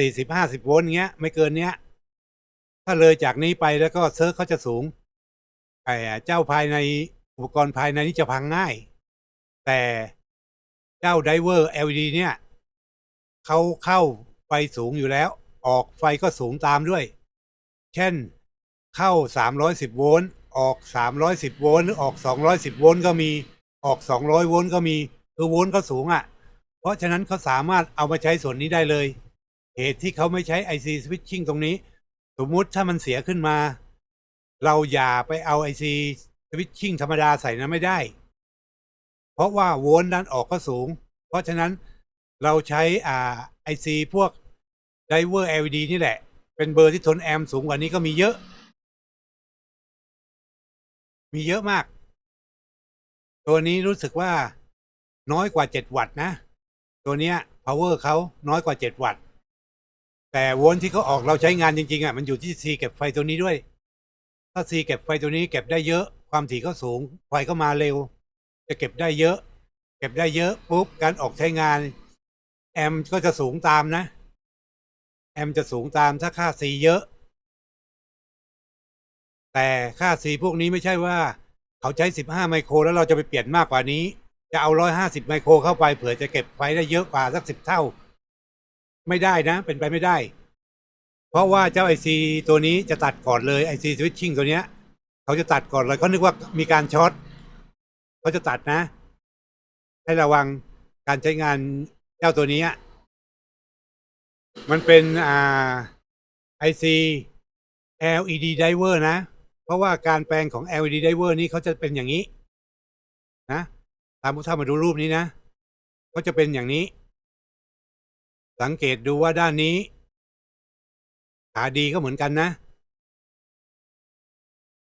สี่สิบห้าสิบโวลต์เงี้ย ไม่เกินเนี้ย ถ้าเลยจากนี้ไปแล้วก็เซิร์ฟเขาจะสูงไอ้เจ้าภายในอุปกรณ์ภายในนี่จะพังง่าย แต่เจ้าไดเวอร์ LED เนี่ยเขาเข้าไฟสูงอยู่แล้ว ออกไฟก็สูงตามด้วย เช่นเข้า 310 โวลต์ออก 310 โวลต์หรือออก 210 โวลต์ก็มีออก 200 โวลต์ก็มีคือโวลต์ก็สูงอะ่ะ เพราะฉะนั้นเขาสามารถเอามาใช้ส่วนนี้ได้เลย เหตุที่เขาไม่ใช้ IC switching ตรงนี้ สมมุติถ้ามันเสียขึ้นมา เราอย่าไปเอา IC switching ธรรมดาใส่นะไม่ได้ เพราะว่าโวลต์ด้านออกก็สูง เพราะฉะนั้นเราใช้อ่า IC พวก driver LED นี่แหละ เป็นเบอร์ที่ทนแอมป์สูงกว่านี้ก็มีเยอะ มีเยอะมาก ตัวนี้รู้สึกว่าน้อยกว่า 7 วัตต์นะ ตัวเนี้ย power เขาน้อยกว่า 7 วัตต์ แต่โวลต์ที่เขาออกเราใช้งานจริงๆอะมันอยู่ที่ C เก็บไฟตัวนี้ด้วย ถ้า C เก็บไฟตัวนี้เก็บได้เยอะความถี่ก็สูง ไฟก็มาเร็ว จะเก็บได้เยอะ เก็บได้เยอะปุ๊บการออกใช้งาน แอมก็จะสูงตามนะ แอมจะสูงตามถ้าค่า C เยอะ แต่ค่า C พวกนี้ไม่ใช่ว่า เขาใช้ 15 ไมโคร แล้วเราจะไปเปลี่ยนมากกว่านี้ จะเอา 150 ไมโครเข้าไปเผื่อจะเก็บไฟได้เยอะกว่าสักสิบเท่า ไม่ได้นะ เป็นไปไม่ได้ เพราะว่าเจ้าไอซีตัวนี้จะตัดก่อนเลยไอซีสวิตชิ่งตัวเนี้ย เขาจะตัดก่อนเลยเขานึกว่ามีการช็อตเขาจะตัดนะ ให้ระวังการใช้งานเจ้าตัวนี้อะมันเป็นอ่า IC LED driver นะ เพราะว่าการแปลงของ LED driver นี้เขาจะเป็นอย่างนี้ นะ ตามผู้ท่านมาดูรูปนี้นะเขาจะเป็นอย่างนี้ สังเกตดูว่าด้านนี้ ขาดีก็เหมือนกันนะ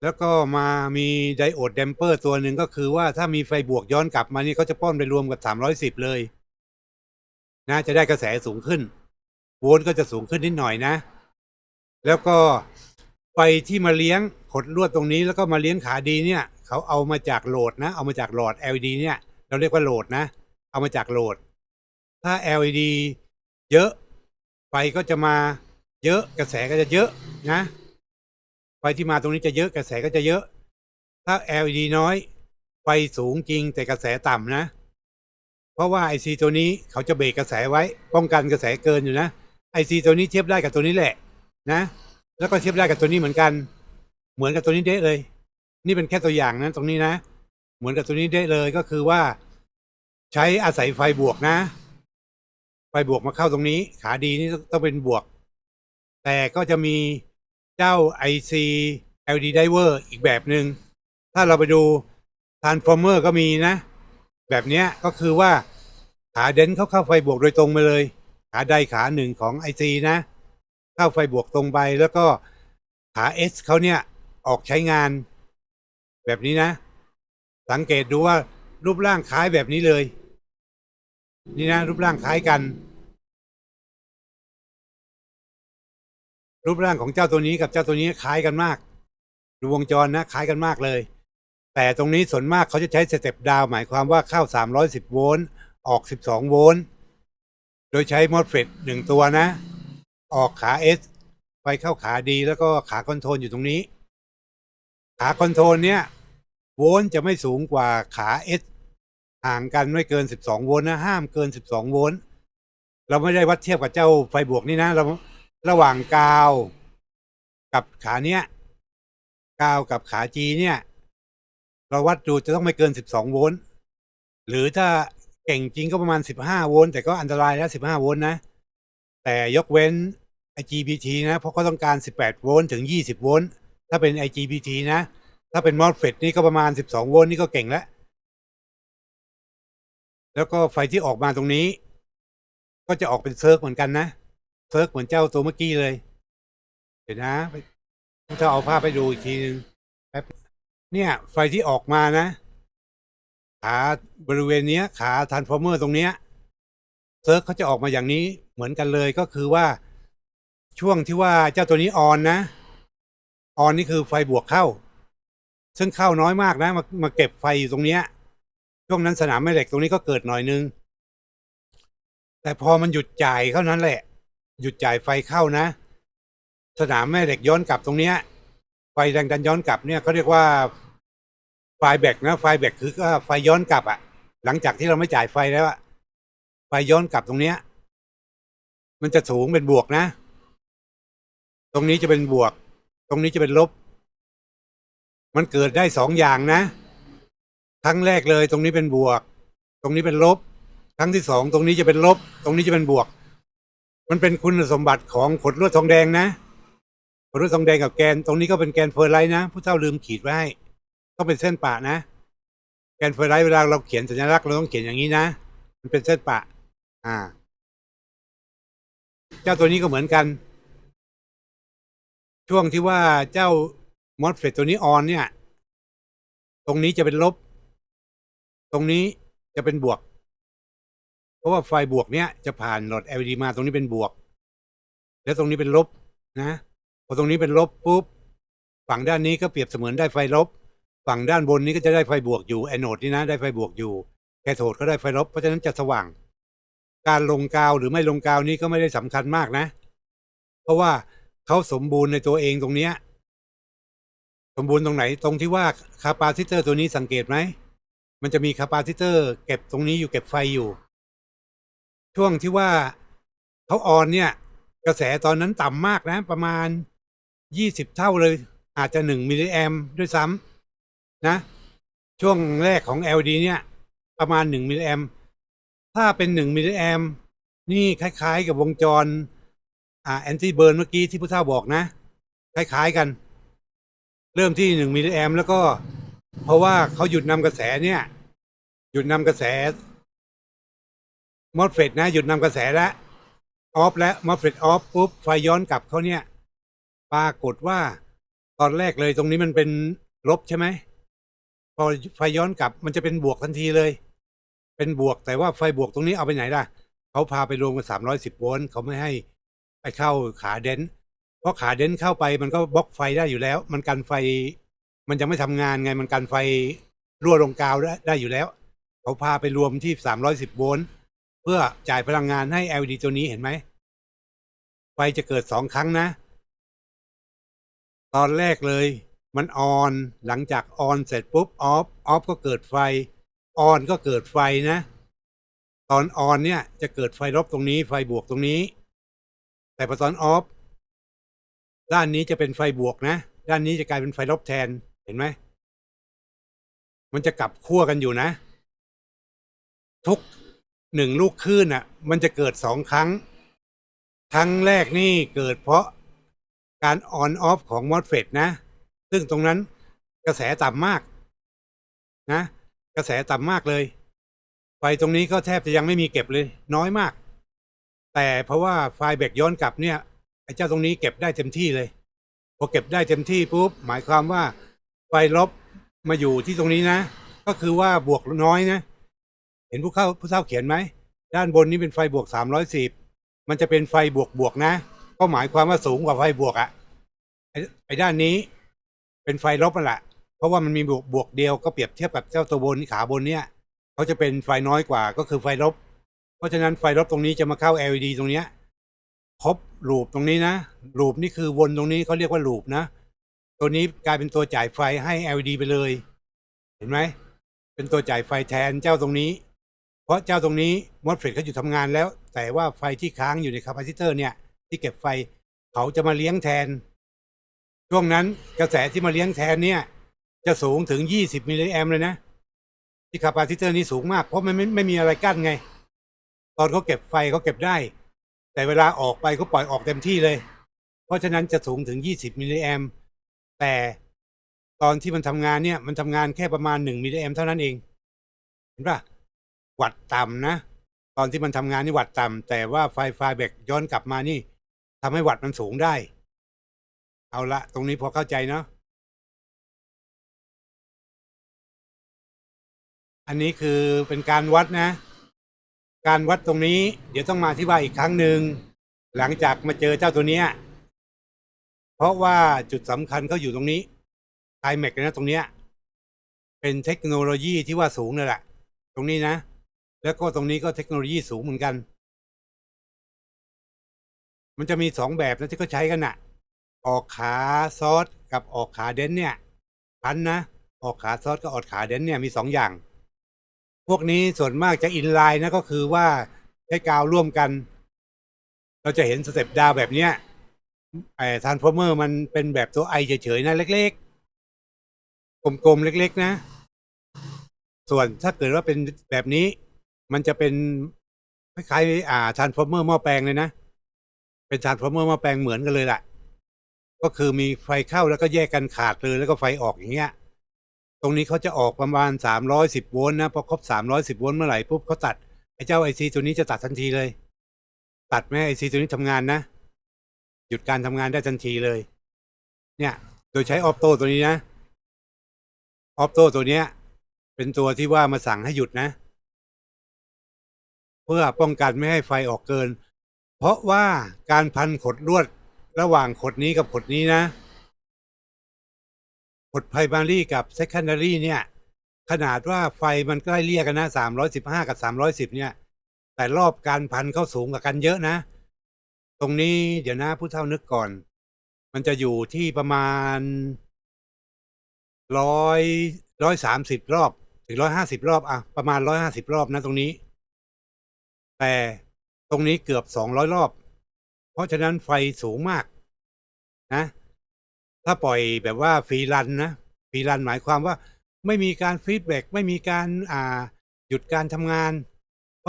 แล้วก็มามีไดโอดเดมเปอร์ตัวหนึ่งก็คือว่าถ้ามีไฟบวกย้อนกลับมานี่เขาจะป้อนไปรวมกับ310เลยนะจะได้กระแสสูงขึ้น โวลต์ก็จะสูงขึ้นนิดหน่อยนะ แล้วก็ไฟที่มาเลี้ยงขดลวดตรงนี้แล้วก็มาเลี้ยงขาดีเนี่ยเขาเอามาจากโหลดนะ เอามาจากหลอด LED เนี่ย เราเรียกว่าโหลดนะ เอามาจากโหลด ถ้า LED เยอะ ไฟก็จะมาเยอะกระแสก็จะเยอะนะ ไฟที่มาตรงนี้จะเยอะกระแสก็จะเยอะ ถ้า LED น้อย ไฟสูงจริงแต่กระแสต่ำนะ เพราะว่า IC ตัวนี้เขาจะเบรกกระแสไว้ ป้องกันกระแสเกินอยู่นะ IC ตัวนี้เทียบได้กับตัวนี้แหละ นะ แล้วก็เทียบได้กับตัวนี้เหมือนกัน เหมือนกับตัวนี้เด้เลย นี่เป็นแค่ตัวอย่างนะตรงนี้นะ เหมือนกับตัวนี้เด้เลยก็คือว่า ใช้อาศัยไฟบวกนะ ไฟบวกมาเข้าตรงนี้ ขาดีนี่ต้องเป็นบวก แต่ก็จะมีเจ้า IC LED diver อีกแบบหนึง่งถ้าเราไปดู transformer ก็มีนะ แบบนี้ก็คือว่าขาเดนเขาเข้าไฟบวกโดยตรงมาเลย ขาใดขาหนึ่งของ IC นะ เข้าไฟบวกตรงไปแล้วก็ขา S เขาเนี่ยออกใช้งาน แบบนี้นะ สังเกตดูว่ารูปร่างคล้ายแบบนี้เลย นี่นะรูปร่างคล้ายกัน รูปร่างของเจ้าตัวนี้กับเจ้าตัวนี้คล้ายกันมากดูวงจรนะคล้ายกันมากเลย แต่ตรงนี้ส่วนมากเขาจะใช้สเต็ปดาวหมายความว่าเข้า 310 โวลต์ออก 12 โวลต์โดยใช้มอสเฟตหนึ่งตัวนะ ออกขา S ไปเข้าขาดีแล้วก็ขาคอนโทรลอยู่ตรงนี้ ขาคอนโทรลเนี่ยโวลต์จะไม่สูงกว่าขา S ห่างกันไม่เกิน 12 โวลต์นะ ห้ามเกิน 12 โวลต์เราไม่ได้วัดเทียบกับเจ้าไฟบวกนี่นะ เราระหว่างกาวกับขาเนี้ยกาวกับขา G เนี่ย เราวัดดูจะต้องไม่เกิน 12 โวลต์หรือถ้าเก่งจริงก็ประมาณ 15 โวลต์แต่ก็อันตรายแล้ว 15 โวลต์นะ แต่ยกเว้น IGBT นะ เพราะเขาต้องการ 18 โวลต์ถึง 20 โวลต์ถ้าเป็น IGBT นะ ถ้าเป็น MOSFET นี่ก็ประมาณ 12 โวลต์นี่ก็เก่งแล้ว แล้วก็ไฟที่ออกมาตรงนี้ ก็จะออกเป็นเซิร์ฟเหมือนกันนะเซิร์ฟเหมือนเจ้าตัวเมื่อกี้เลย เดี๋ยวนะไปจะเอาภาพไปดูอีกทีนึงแป๊บเนี่ย ไฟที่ออกมานะ ขาบริเวณเนี้ย ขาทรานส์ฟอร์เมอร์ตรงเนี้ยเซิร์ฟเขาจะออกมาอย่างนี้เหมือนกันเลยก็คือว่าช่วงที่ว่าเจ้าตัวนี้ออนนะ ออนนี่คือไฟบวกเข้า ซึ่งเข้าน้อยมากนะมามาเก็บไฟอยู่ตรงเนี้ย ช่วงนั้นสนามแม่เหล็กตรงนี้ก็เกิดหน่อยนึง แต่พอมันหยุดจ่ายเท่านั้นแหละ หยุดจ่ายไฟเข้านะ สนามแม่เหล็กย้อนกลับตรงเนี้ย ไฟแรงดันย้อนกลับเนี่ยเขาเรียกว่าไฟแบกนะไฟแบกคือก็ไฟย้อนกลับอะหลังจากที่เราไม่จ่ายไฟแล้วอะไฟย้อนกลับตรงเนี้ย มันจะสูงเป็นบวกนะ ตรงนี้จะเป็นบวก ตรงนี้จะเป็นลบ มันเกิดได้สองอย่างนะ ครั้งแรกเลย ตรงนี้เป็นบวก ตรงนี้เป็นลบ ครั้งที่สองตรงนี้จะเป็นลบ ตรงนี้จะเป็นบวก มันเป็นคุณสมบัติของขดลวดทองแดงนะขดลวดทองแดงกับแกน ตรงนี้ก็เป็นแกนเฟอร์ไลท์นะผู้เฒ่าลืมขีดไว้ให้ต้องเป็นเส้นปะนะ แกนเฟอร์ไลท์เวลาเราเขียนสัญลักษณ์เราต้องเขียนอย่างนี้นะ มันเป็นเส้นปะ อ่า เจ้าตัวนี้ก็เหมือนกัน ช่วงที่ว่าเจ้ามอสเฟตตัวนี้ออนเนี่ย ตรงนี้จะเป็นลบ ตรงนี้จะเป็นบวก เพราะว่าไฟบวกเนี้ยจะผ่านหลอด LED มาตรงนี้เป็นบวก แล้วตรงนี้เป็นลบนะพอตรงนี้เป็นลบปุ๊บฝั่งด้านนี้ก็เปรียบเสมือนได้ไฟลบ ฝั่งด้านบนนี้ก็จะได้ไฟบวกอยู่แอนโอดนี่นะได้ไฟบวกอยู่แคโทดก็ได้ไฟลบ เพราะฉะนั้นจะสว่าง การลงกาวหรือไม่ลงกาวนี้ก็ไม่ได้สำคัญมากนะ เพราะว่าเขาสมบูรณ์ในตัวเองตรงเนี้ยสมบูรณ์ตรงไหนตรงที่ว่าคาปาซิเตอร์ตัวนี้สังเกตไหม มันจะมีคาปาซิเตอร์เก็บตรงนี้อยู่เก็บไฟอยู่ ช่วงที่ว่าเขาออนเนี่ย กระแสตอนนั้นต่ำมากนะ ประมาณยี่สิบเท่าเลย อาจจะหนึ่งมิลลิแอมด้วยซ้ำนะ ช่วงแรกของ LD เนี่ย ประมาณหนึ่งมิลลิแอมถ้าเป็นหนึ่งมิลลิแอมนี่คล้าย ๆ กับวงจร อ่าแอนตี้เบิร์นเมื่อกี้ที่พุทธาบอกนะ คล้าย ๆกัน เริ่มที่หนึ่งมิลลิแอมแล้วก็ เพราะว่าเขาหยุดนำกระแสเนี่ย หยุดนำกระแสมอสเฟตนะ หยุดนำกระแสแล้วออฟแล้วมอสเฟตออฟปุ๊บไฟย้อนกลับเขาเนี่ย ปรากฏว่าตอนแรกเลยตรงนี้มันเป็นลบใช่ไหมพอไฟย้อนกลับมันจะเป็นบวกทันทีเลย เป็นบวกแต่ว่าไฟบวกตรงนี้เอาไปไหนล่ะเขาพาไปรวมกันสามร้อยสิบโวลต์เขาไม่ให้ไปเข้าขาเดนเพราะขาเดนเข้าไปมันก็บล็อกไฟได้อยู่แล้ว มันกันไฟ มันยังไม่ทำงานไงมันกันไฟรั่วลงกาวได้ได้อยู่แล้ว เขาพาไปรวมที่สามร้อยสิบโวลต์เพื่อจ่ายพลังงานให้ LED ตัวนี้เห็นไหม ไฟจะเกิดสองครั้งนะ ตอนแรกเลยมันออนหลังจากออนเสร็จปุ๊บออฟออฟก็เกิดไฟออนก็เกิดไฟนะ ตอนออนเนี่ยจะเกิดไฟลบตรงนี้ไฟบวกตรงนี้ แต่พอตอนออฟด้านนี้จะเป็นไฟบวกนะ ด้านนี้จะกลายเป็นไฟลบแทน เห็นไหม มันจะกลับขั้วกันอยู่นะ ทุกหนึ่งลูกคลื่นอะ มันจะเกิดสองครั้ง ครั้งแรกนี่เกิดเพราะการออนออฟของมอสเฟตนะ ซึ่งตรงนั้นกระแสต่ำมาก นะ กระแสต่ำมากเลย ไฟตรงนี้ก็แทบจะยังไม่มีเก็บเลย น้อยมาก แต่เพราะว่าไฟแบกย้อนกลับเนี่ยไอ้เจ้าตรงนี้เก็บได้เต็มที่เลย พอเก็บได้เต็มที่ปุ๊บหมายความว่า ไฟลบมาอยู่ที่ตรงนี้นะ ก็คือว่าบวกน้อยนะ เห็นผู้เข้าผู้เฒ่าเขียนไหม ด้านบนนี้เป็นไฟบวกสามร้อยสิบมันจะเป็นไฟบวกบวกนะ ก็หมายความว่าสูงกว่าไฟบวกอะ่ะไอ้ไอ้ด้านนี้ เป็นไฟลบนั่นแหละเพราะว่ามันมีบวกบวกเดียวก็เปรียบเทียบกับเจ้าตัวบนขาบนเนี่ยเขาจะเป็นไฟน้อยกว่าก็คือไฟลบ เพราะฉะนั้นไฟลบตรงนี้จะมาเข้า LED ตรงเนี้ยครบลูปตรงนี้นะลูปนี่คือวนตรงนี้เขาเรียกว่าลูปนะ ตัวนี้กลายเป็นตัวจ่ายไฟให้ LED ไปเลย เห็นไหม เป็นตัวจ่ายไฟแทนเจ้าตรงนี้ เพราะเจ้าตรงนี้มอสเฟตเขาอยู่ทำงานแล้ว แต่ว่าไฟที่ค้างอยู่ในคาปาซิเตอร์เนี่ย ที่เก็บไฟเขาจะมาเลี้ยงแทน ช่วงนั้นกระแสที่มาเลี้ยงแทนเนี่ย จะสูงถึง 20มิลลิแอมเลยนะ ที่คาปาซิเตอร์นี้สูงมาก เพราะมันไม่ไม่มีอะไรกั้นไง ตอนเขาเก็บไฟเขาเก็บได้ แต่เวลาออกไปเขาปล่อยออกเต็มที่เลย เพราะฉะนั้นจะสูงถึง 20มิลลิแอม แต่ตอนที่มันทำงานเนี่ย มันทำงานแค่ประมาณ1มิลลิแอมเท่านั้นเอง เห็นปะวัดต่ำนะ ตอนที่มันทำงานนี่วัดต่ำแต่ว่าไฟไฟแบกย้อนกลับมานี่ทำให้วัดมันสูงได้ เอาละตรงนี้พอเข้าใจเนาะอันนี้คือเป็นการวัดนะ การวัดตรงนี้ เดี๋ยวต้องมาที่ว่าอีกครั้งหนึ่งหลังจากมาเจอเจ้าตัวเนี้ย เพราะว่าจุดสำคัญเขาอยู่ตรงนี้ไทแม็กนะตรงเนี้ยเป็นเทคโนโลยีที่ว่าสูงเลยแหละตรงนี้นะ แล้วก็ตรงนี้ก็เทคโนโลยีสูงเหมือนกัน มันจะมีสองแบบนะที่เขาใช้กันอะออกขาซอสกับออกขาเดนเนี่ยพันนะออกขาซอสกับออกขาเดนเนี่ยมีสองอย่าง พวกนี้ส่วนมากจะอินไลน์นะก็คือว่าใช้กาวร่วมกัน เราจะเห็นสเต็ปดาวแบบเนี้ย ไอ้ทรานส์ฟอร์เมอร์มันเป็นแบบตัวไอเฉยๆนะเล็กๆ กลมๆ เล็กๆ นะ ส่วนถ้าเกิดว่าเป็นแบบนี้ มันจะเป็นคล้ายๆอ่าทรานส์ฟอร์เมอร์หม้อแปลงเลยนะ เป็นทรานส์ฟอร์เมอร์หม้อแปลงเหมือนกันเลยแหละก็คือมีไฟเข้าแล้วก็แยกกันขาดเลยแล้วก็ไฟออกอย่างเงี้ย ตรงนี้เขาจะออกประมาณ310โวลต์นะพอครบ310โวลต์เมื่อไหร่ปุ๊บเขาตัดไอ้เจ้าไอซีตัวนี้จะตัดทันทีเลย ตัดแม่ไอซีตัวนี้ทำงานนะ หยุดการทำงานได้ทันทีเลย เนี่ย โดยใช้ออฟโต้ตัวนี้นะ ออฟโต้ตัวเนี้ย เป็นตัวที่ว่ามาสั่งให้หยุดนะ เพื่อป้องกันไม่ให้ไฟออกเกิน เพราะว่าการพันขดลวดระหว่างขดนี้กับขดนี้นะ ขดไพรมารีกับ secondary เนี่ย ขนาดว่าไฟมันใกล้เรียกกันนะ315กับ310เนี่ย แต่รอบการพันเข้าสูงกับกันเยอะนะ ตรงนี้เดี๋ยวนะผู้เท่านึกก่อน มันจะอยู่ที่ประมาณร้อยร้อยสามสิบรอบ ถึงร้อยห้าสิบรอบอะประมาณร้อยห้าสิบรอบนะตรงนี้ แต่ตรงนี้เกือบสองร้อยรอบ เพราะฉะนั้นไฟสูงมาก นะ ถ้าปล่อยแบบว่าฟรีรันนะฟรีรันหมายความว่า ไม่มีการฟีดแบ็กไม่มีการอ่าหยุดการทำงาน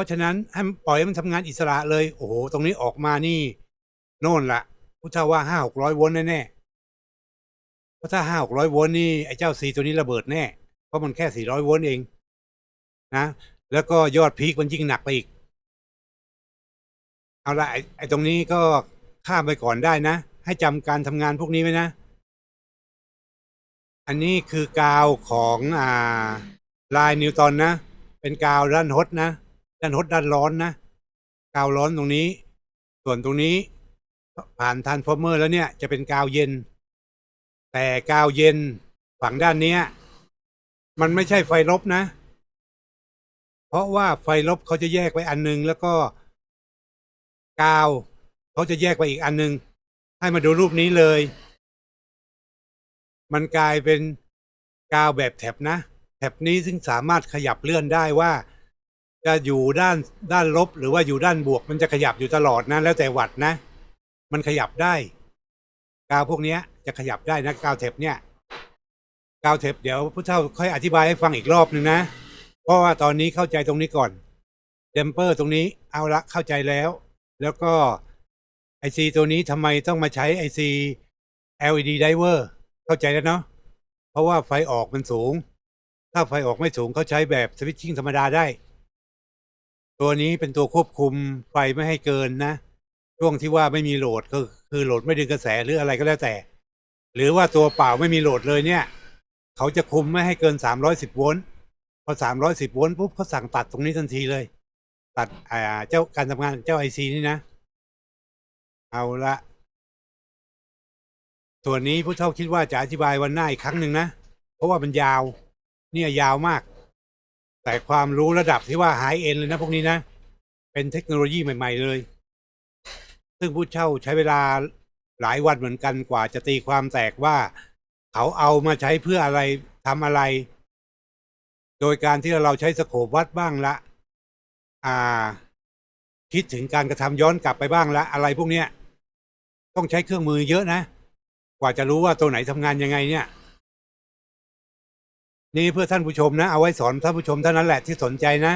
ราะฉะนั้นให้ปล่อยให้มันทำงานอิสระเลย โอ้โห ตรงนี้ออกมานี่ โน่นละพุทธว่าห้าหกร้อยโวลต์แน่ๆเพราะถ้าห้าหกร้อยโวลต์นี่ไอ้เจ้าซีตัวนี้ระเบิดแน่ เพราะมันแค่สี่ร้อยโวลต์เอง นะ แล้วก็ยอดพีคมันยิ่งหนักไปอีก เอาละไอ้ไอ้ตรงนี้ก็ข้ามไปก่อนได้นะ ให้จำการทำงานพวกนี้ไว้นะ อันนี้คือกาวของอ่าลายนิวตันนะ เป็นกาวด้านฮดนะ ด้านฮดด้านร้อนนะกาวร้อนตรงนี้ ส่วนตรงนี้ ผ่านทานฟอร์เมอร์แล้วเนี่ยจะเป็นกาวเย็น แต่กาวเย็นฝั่งด้านเนี้ย มันไม่ใช่ไฟลบนะ เพราะว่าไฟลบเขาจะแยกไปอันนึง แล้วก็ กาวเขาจะแยกไปอีกอันนึง ให้มาดูรูปนี้เลย มันกลายเป็นกาวแบบแถบนะแถบนี้ซึ่งสามารถขยับเลื่อนได้ว่า จะอยู่ด้านด้านลบหรือว่าอยู่ด้านบวก มันจะขยับอยู่ตลอดนะ แล้วแต่วัดนะ มันขยับได้ กาวพวกเนี้ยจะขยับได้นะกาวเทปเนี่ย กาวเทปเดี๋ยวผู้เฒ่าค่อยอธิบายให้ฟังอีกรอบหนึ่งนะ เพราะว่าตอนนี้เข้าใจตรงนี้ก่อนเดมเปอร์ตรงนี้เอาละเข้าใจแล้ว แล้วก็ไอซีตัวนี้ทำไมต้องมาใช้ไอซี LED driver เข้าใจแล้วเนาะเพราะว่าไฟออกมันสูง ถ้าไฟออกไม่สูงเขาใช้แบบสวิตชิ่งธรรมดาได้ ตัวนี้เป็นตัวควบคุมไฟไม่ให้เกินนะ ช่วงที่ว่าไม่มีโหลดก็คือโหลดไม่ดึงกระแสหรืออะไรก็แล้วแต่ หรือว่าตัวเปล่าไม่มีโหลดเลยเนี่ย เขาจะคุมไม่ให้เกิน 310 โวลต์พอ 310 โวลต์ปุ๊บเขาสั่งตัดตรงนี้ทันทีเลย ตัดอ่าเจ้าการทำงานเจ้าไอซีนี่นะ เอาละส่วนนี้ผู้เฒ่าคิดว่าจะอธิบายวันหน้าอีกครั้งหนึ่งนะ เพราะว่ามันยาว เนี่ยยาวมาก แต่ความรู้ระดับที่ว่าไฮเอ็นเลยนะพวกนี้นะ เป็นเทคโนโลยีใหม่ ๆ เลย ซึ่งผู้เช่าใช้เวลาหลายวันเหมือนกันกว่าจะตีความแตกว่า เขาเอามาใช้เพื่ออะไรทำอะไร โดยการที่เราใช้สโคปวัดบ้างละ อ่า คิดถึงการกระทำย้อนกลับไปบ้างละ อะไรพวกเนี้ย ต้องใช้เครื่องมือเยอะนะ กว่าจะรู้ว่าตัวไหนทำงานยังไงเนี่ย นี่เพื่อท่านผู้ชมนะ เอาไว้สอนท่านผู้ชมเท่านั้นแหละที่สนใจนะ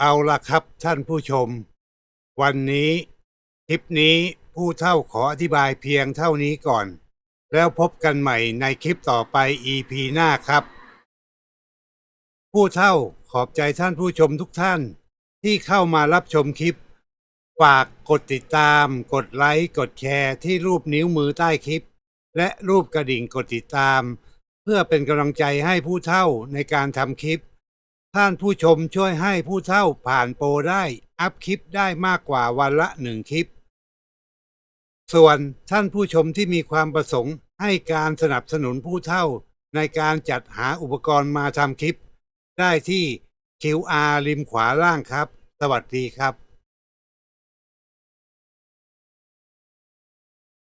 เอาละครับท่านผู้ชม วันนี้คลิปนี้ผู้เท่าขออธิบายเพียงเท่านี้ก่อน แล้วพบกันใหม่ในคลิปต่อไป EP หน้าครับ ผู้เท่าขอบใจท่านผู้ชมทุกท่านที่เข้ามารับชมคลิป ฝากกดติดตาม กดไลค์ กดแชร์ที่รูปนิ้วมือใต้คลิป และรูปกระดิ่งกดติดตาม เพื่อเป็นกำลังใจให้ผู้เท่าในการทำคลิป ท่านผู้ชมช่วยให้ผู้เท่าผ่านโปรได้ อัพคลิปได้มากกว่าวันละหนึ่งคลิป ส่วนท่านผู้ชมที่มีความประสงค์ให้การสนับสนุนผู้เท่าในการจัดหาอุปกรณ์มาทำคลิป ได้ที่ QR ริมขวาล่างครับ สวัสดีครับ